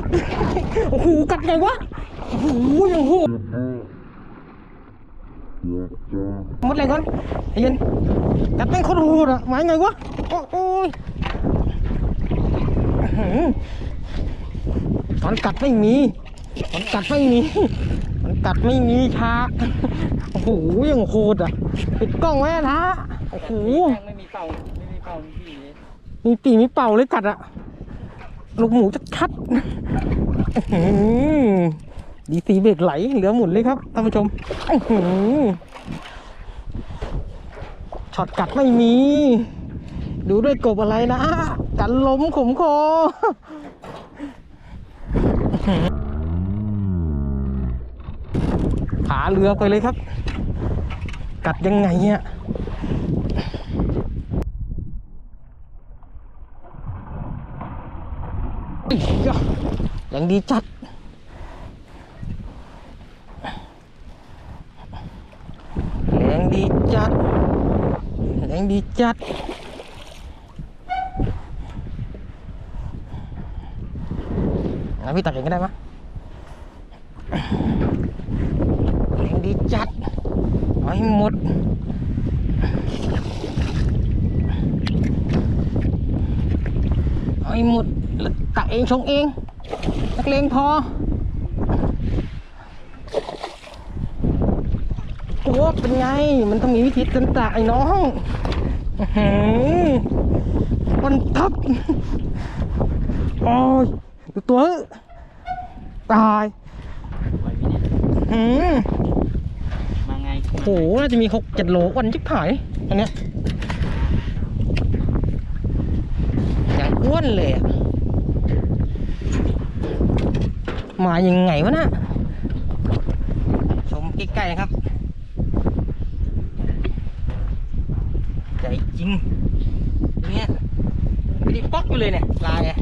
ดโอ้โหกัดไงวะโอ้โหยังโหดหมดเลยก่อนไอ้เย็นกัดแม่งโคตรโหดอะหมายไงวะโอ้โอ้ยอื้อหือตอนกัดไม่มีตอนกัดไม่มีมันกัดไม่มีชาโอ้โหยังโหดอะปิดกล้องไว้อะนะโอ้โหแม่งไม่มีเป่าไม่มีเป่ามีผีเลยมีปีมีเป่าเลยกัดอะ ลูกหมูจะคัดดีสีเบรกไหลเหลือหมุนเลยครับท่านผู้ชมช็อตกัดไม่มี ดูด้วยกบอะไรนะ กันล้มขมคอขาเรือไปเลยครับ กัดยังไงเนี่ย อีกอะยังดีจัดแรงดีจัดแรงดีจัดงั้นพี่ ตักเองชงเองนักเลงพอโอ้เป็นไง มันต้องมีวิธีกันตะไอ้น้องมันทับโอ้ยดูตัวตายอืมมาไงโอ้โหน่าจะมีหกเจ็ดโลวันชิบหายอันเนี้ยอย่างอ้วนเลยอะ มายังไงวะนะชมใกล้ๆนะครับ ใจจริงเนี่ยไม่ได้ป๊อกอยู่เลยเนี่ยลายเนี่ย